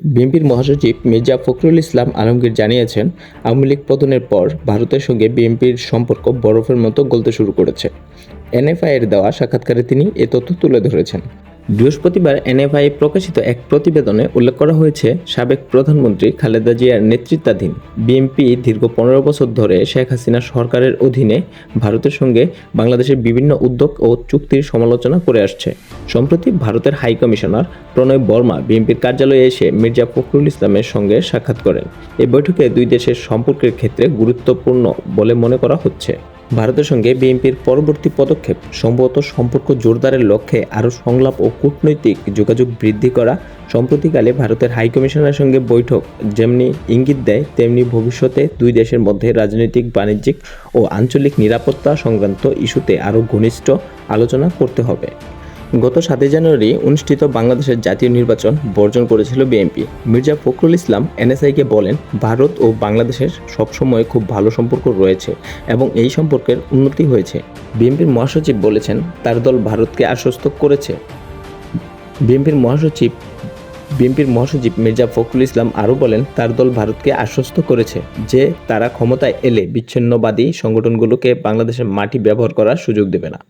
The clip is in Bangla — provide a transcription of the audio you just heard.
বিএনপির মহাসচিব মির্জা ফখরুল ইসলাম আলমগীর জানিয়েছেন, আওয়ামী লীগ পতনের পর ভারতের সঙ্গে বিএনপির সম্পর্ক বরফের মতো গলতে শুরু করেছে। এনএফআইয়ের দেওয়া সাক্ষাৎকারে তিনি এ তথ্য তুলে ধরেছেন। বৃহস্পতিবার এনএফআই প্রকাশিত এক প্রতিবেদনে উল্লেখ করা হয়েছে, সাবেক প্রধানমন্ত্রী খালেদা জিয়ার নেতৃত্বাধীন বিএনপি দীর্ঘ পনেরো বছর ধরে শেখ হাসিনা সরকারের অধীনে ভারতের সঙ্গে বাংলাদেশের বিভিন্ন উদ্যোগ ও চুক্তির সমালোচনা করে আসছে। সম্প্রতি ভারতের হাই কমিশনার প্রণয় বর্মা বিএনপির কার্যালয়ে এসে মির্জা ফখরুল ইসলামের সঙ্গে সাক্ষাৎ করেন। এই বৈঠকে দুই দেশের সম্পর্কের ক্ষেত্রে গুরুত্বপূর্ণ বলে মনে করা হচ্ছে। ভারতের সঙ্গে বিএনপির পরবর্তী পদক্ষেপ সম্ভবত সম্পর্ক জোরদারের লক্ষ্যে আরও সংলাপ ও কূটনৈতিক যোগাযোগ বৃদ্ধি করা। সম্প্রতিকালে ভারতের হাইকমিশনের সঙ্গে বৈঠক যেমনি ইঙ্গিত দেয়, তেমনি ভবিষ্যতে দুই দেশের মধ্যে রাজনৈতিক, বাণিজ্যিক ও আঞ্চলিক নিরাপত্তা সংক্রান্ত ইস্যুতে আরও ঘনিষ্ঠ আলোচনা করতে হবে। গত সাতই জানুয়ারি অনুষ্ঠিত বাংলাদেশের জাতীয় নির্বাচন বর্জন করেছিল বিএনপি। মির্জা ফখরুল ইসলাম এনএসআইকে বলেন, ভারত ও বাংলাদেশের সবসময় খুব ভালো সম্পর্ক রয়েছে এবং এই সম্পর্কের উন্নতি হয়েছে। বিএনপির মহাসচিব বলেছেন, তার দল ভারতকে আশ্বস্ত করেছে। বিএনপির মহাসচিব বিএনপির মহাসচিব মির্জা ফখরুল ইসলাম আরও বলেন, তার দল ভারতকে আশ্বস্ত করেছে যে তারা ক্ষমতায় এলে বিচ্ছিন্নবাদী সংগঠনগুলোকে বাংলাদেশের মাটি ব্যবহার করার সুযোগ দেবে না।